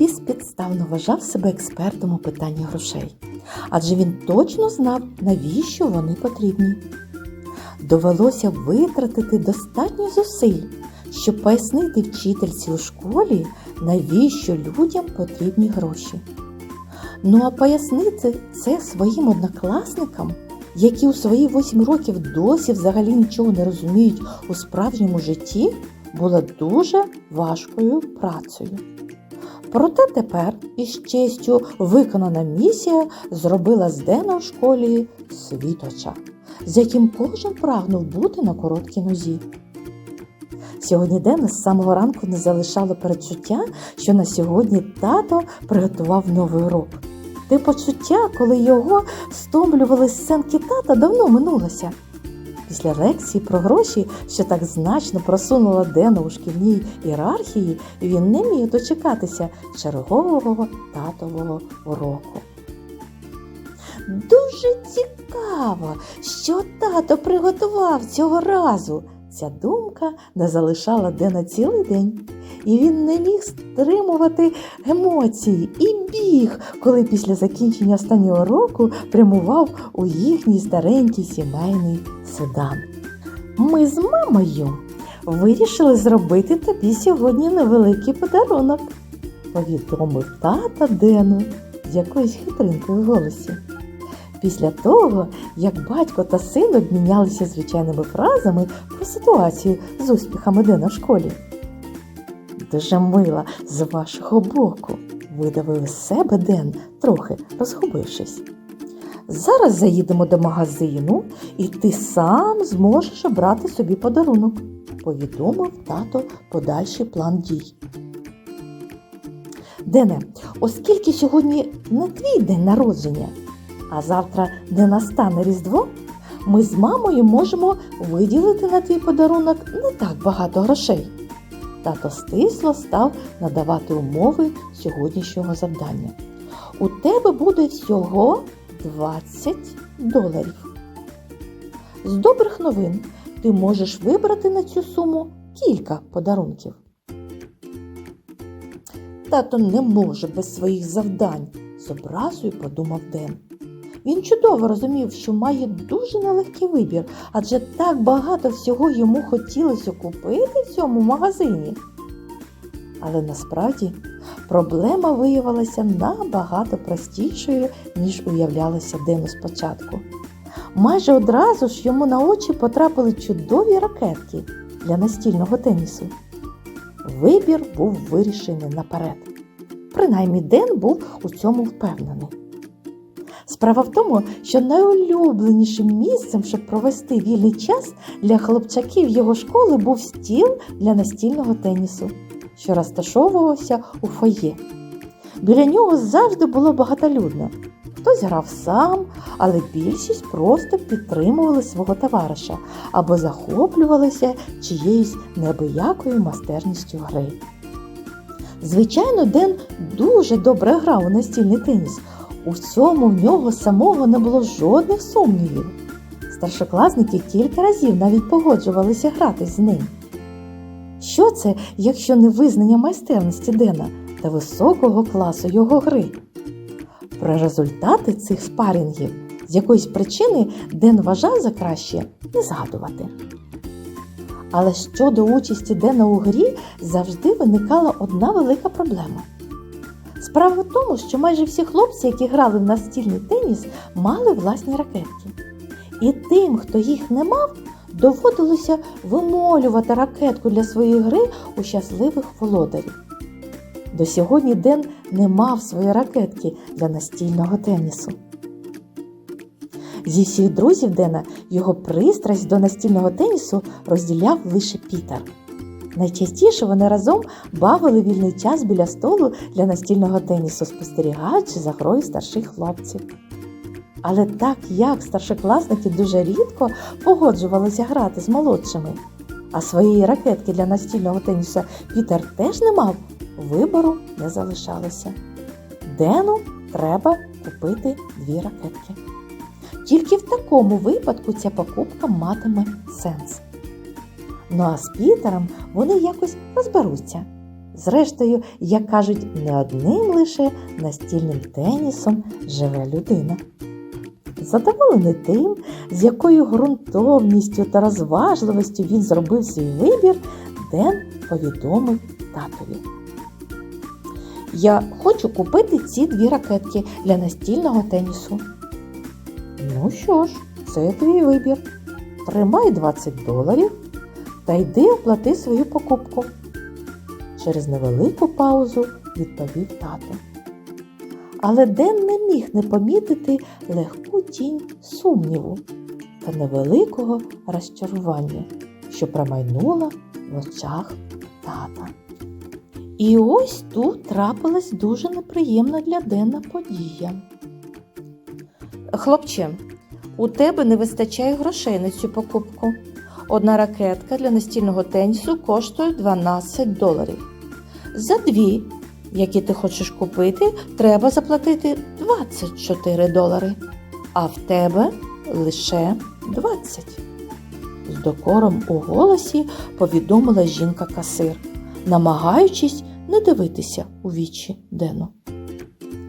безпідставно вважав себе експертом у питанні грошей, адже він точно знав, навіщо вони потрібні. Довелося витратити достатньо зусиль, щоб пояснити вчительці у школі, навіщо людям потрібні гроші. Ну а пояснити це своїм однокласникам, які у свої 8 років досі взагалі нічого не розуміють у справжньому житті, було дуже важкою працею. Проте тепер із честю виконана місія зробила з Дена в школі світоча, з яким кожен прагнув бути на короткій нозі. Сьогодні Дена з самого ранку не залишало передчуття, що на сьогодні тато приготував новий урок. Те почуття, коли його стомлювали сценки тата, давно минулося. Після лекції про гроші, що так значно просунула Дена у шкільній ієрархії, він не міг дочекатися чергового татового уроку. Дуже цікаво, що тато приготував цього разу. Ця думка не залишала Дена цілий день, і він не міг стримувати емоції і біг, коли після закінчення останнього року прямував у їхній старенький сімейний седан. Ми з мамою вирішили зробити тобі сьогодні невеликий подарунок, повідомив тата Дену з якоюсь хитринкою в голосі. Після того, як батько та син обмінялися звичайними фразами про ситуацію з успіхами Дена в школі. Дуже мила з вашого боку, видавив із себе Ден, трохи розгубившись. Зараз заїдемо до магазину, і ти сам зможеш обрати собі подарунок, повідомив тато подальший план дій. Дене, оскільки сьогодні не твій день народження, а завтра не настане Різдво, ми з мамою можемо виділити на твій подарунок не так багато грошей. Тато стисло став надавати умови сьогоднішнього завдання. У тебе буде всього 20 доларів. З добрих новин ти можеш вибрати на цю суму кілька подарунків. Тато не може без своїх завдань, з образою подумав Ден. Він чудово розумів, що має дуже нелегкий вибір, адже так багато всього йому хотілося купити в цьому магазині. Але насправді проблема виявилася набагато простішою, ніж уявлялося Дену спочатку. Майже одразу ж йому на очі потрапили чудові ракетки для настільного тенісу. Вибір був вирішений наперед. Принаймні Ден був у цьому впевнений. Справа в тому, що найулюбленішим місцем, щоб провести вільний час для хлопчаків його школи був стіл для настільного тенісу, що розташовувався у фоє. Біля нього завжди було багатолюдно. Хтось грав сам, але більшість просто підтримували свого товариша або захоплювалися чиєюсь неабиякою майстерністю гри. Звичайно, Ден дуже добре грав у настільний теніс. У цьому в нього самого не було жодних сумнівів. Старшокласники кілька разів навіть погоджувалися грати з ним. Що це, якщо не визнання майстерності Дена та високого класу його гри? Про результати цих спарінгів з якоїсь причини Ден вважав за краще не згадувати. Але щодо участі Дена у грі завжди виникала одна велика проблема. Справа в тому, що майже всі хлопці, які грали в настільний теніс, мали власні ракетки. І тим, хто їх не мав, доводилося вимолювати ракетку для своєї гри у щасливих володарів. До сьогодні Ден не мав своєї ракетки для настільного тенісу. Зі всіх друзів Дена його пристрасть до настільного тенісу розділяв лише Пітер. Найчастіше вони разом бавили вільний час біля столу для настільного тенісу, спостерігаючи за грою старших хлопців. Але так як старшокласники дуже рідко погоджувалися грати з молодшими, а своєї ракетки для настільного тенісу Пітер теж не мав, вибору не залишалося. Дену треба купити дві ракетки. Тільки в такому випадку ця покупка матиме сенс. Ну а з Пітером вони якось розберуться. Зрештою, як кажуть, не одним лише настільним тенісом живе людина. Задоволений тим, з якою ґрунтовністю та розважливістю він зробив свій вибір, Ден повідомив татові. Я хочу купити ці дві ракетки для настільного тенісу. Ну що ж, це твій вибір. Тримай 20 доларів та йди оплати свою покупку. Через невелику паузу відповів тато. Але Ден не міг не помітити легку тінь сумніву та невеликого розчарування, що промайнула в очах тата. І ось тут трапилась дуже неприємна для Дена подія. Хлопче, у тебе не вистачає грошей на цю покупку. Одна ракетка для настільного тенісу коштує 12 доларів. За дві, які ти хочеш купити, треба заплатити 24 долари, а в тебе лише 20. З докором у голосі повідомила жінка-касир, намагаючись не дивитися у вічі Дену.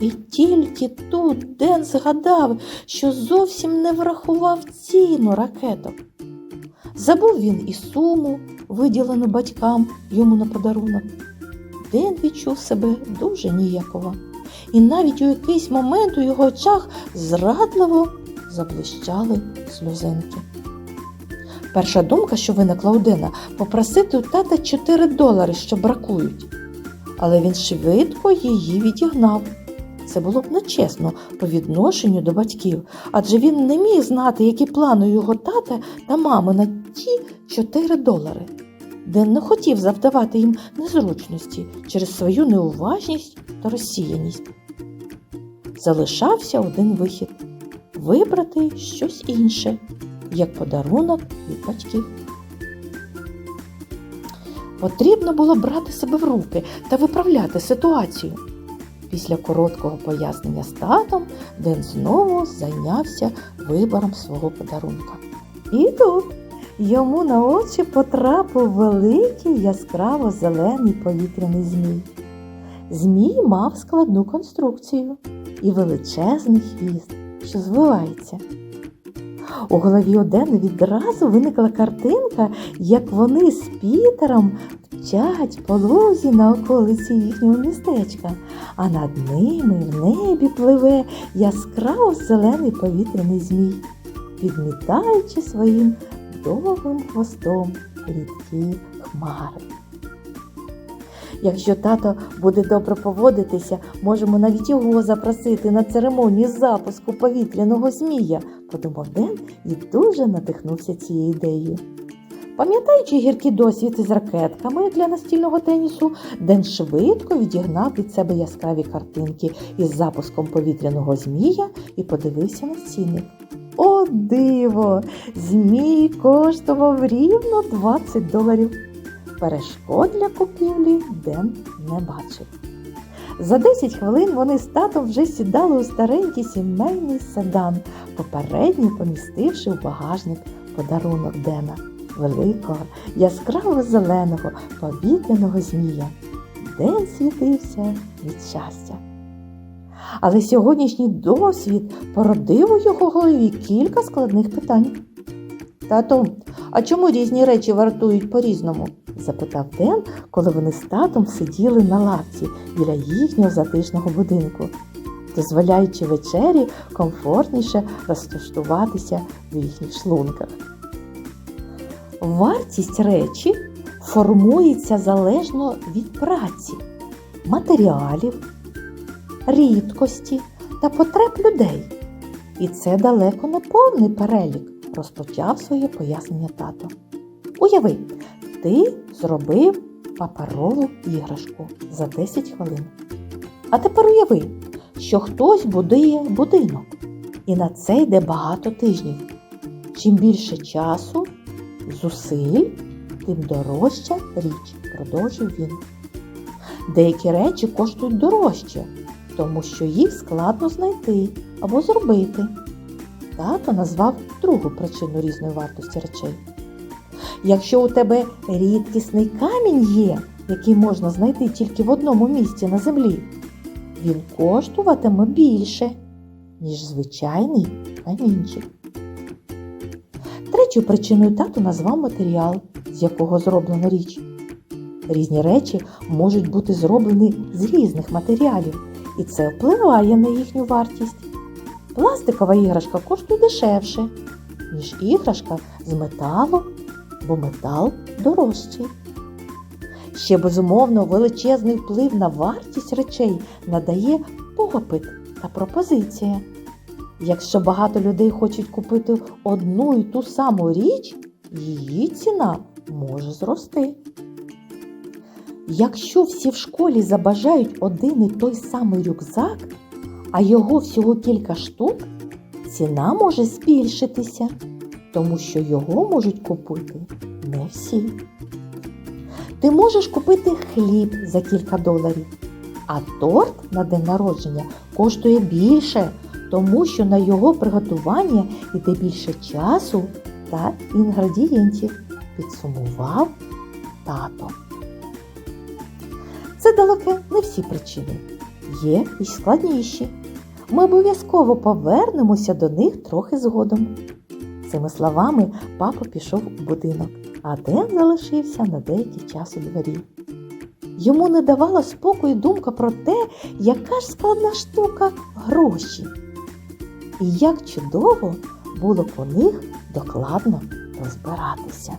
І тільки тут Ден згадав, що зовсім не врахував ціну ракеток. Забув він і суму, виділену батькам йому на подарунок. Ден відчув себе дуже ніяково, і навіть у якийсь момент у його очах зрадливо заблищали сльозинки. Перша думка, що виникла у Дена, попросити у тата 4 долари, що бракують. Але він швидко її відігнав. Це було б нечесно по відношенню до батьків, адже він не міг знати, які плани його тата та мами на ті 4 долари. Ден не хотів завдавати їм незручності через свою неуважність та розсіяність. Залишався один вихід вибрати щось інше, як подарунок від батьків. Потрібно було брати себе в руки та виправляти ситуацію. Після короткого пояснення з татом Ден знову зайнявся вибором свого подарунка. І тут йому на очі потрапив великий яскраво зелений повітряний змій. Змій мав складну конструкцію і величезний хвіст, що звивається. У голові Одени відразу виникла картинка, як вони з Пітером вчать по лузі на околиці їхнього містечка, а над ними в небі пливе яскраво зелений повітряний змій, підмітаючи своїм довгим хвостом рідкі хмари. Якщо тато буде добре поводитися, можемо навіть його запросити на церемонію запуску повітряного змія, подумав Ден і дуже надихнувся цією ідеєю. Пам'ятаючи гіркий досвід із ракетками для настільного тенісу, Ден швидко відігнав від себе яскраві картинки із запуском повітряного змія і подивився на цінник. О, диво! Змій коштував рівно 20 доларів. Перешкод для купівлі Ден не бачив. За 10 хвилин вони з татом вже сідали у старенький сімейний седан, попередньо помістивши в багажник подарунок Дена великого, яскраво зеленого повітряного змія. Ден світився від щастя. Але сьогоднішній досвід породив у його голові кілька складних питань. Тато, а чому різні речі вартують по-різному? запитав Ден, коли вони з татом сиділи на лавці біля їхнього затишного будинку, дозволяючи вечері комфортніше розташуватися в їхніх шлунках. Вартість речі формується залежно від праці, матеріалів, рідкості та потреб людей. І це далеко не повний перелік, розпочав своє пояснення тато. Уяви, ти зробив паперову іграшку за 10 хвилин. А тепер уяви, що хтось будує будинок, і на це йде багато тижнів. Чим більше часу, зусиль, тим дорожча річ, продовжив він. Деякі речі коштують дорожче, тому що їх складно знайти або зробити. Тато назвав другу причину різної вартості речей. Якщо у тебе рідкісний камінь є, який можна знайти тільки в одному місці на землі, він коштуватиме більше, ніж звичайний камінчик. Третьою причиною тато назвав матеріал, з якого зроблена річ. Різні речі можуть бути зроблені з різних матеріалів, і це впливає на їхню вартість. Пластикова іграшка коштує дешевше, ніж іграшка з металу, бо метал дорожчий. Ще безумовно величезний вплив на вартість речей надає попит та пропозиція. Якщо багато людей хочуть купити одну і ту саму річ, її ціна може зрости. Якщо всі в школі забажають один і той самий рюкзак, а його всього кілька штук, ціна може збільшитися, тому що його можуть купити не всі. Ти можеш купити хліб за кілька доларів, а торт на день народження коштує більше, тому що на його приготування йде більше часу та інгредієнтів, підсумував тато. Це далеко не всі причини. Є і складніші. Ми обов'язково повернемося до них трохи згодом. Цими словами папа пішов у будинок, а Ден залишився на деякий час у дворі. Йому не давала спокою думка про те, яка ж складна штука гроші. І як чудово було по них докладно розбиратися.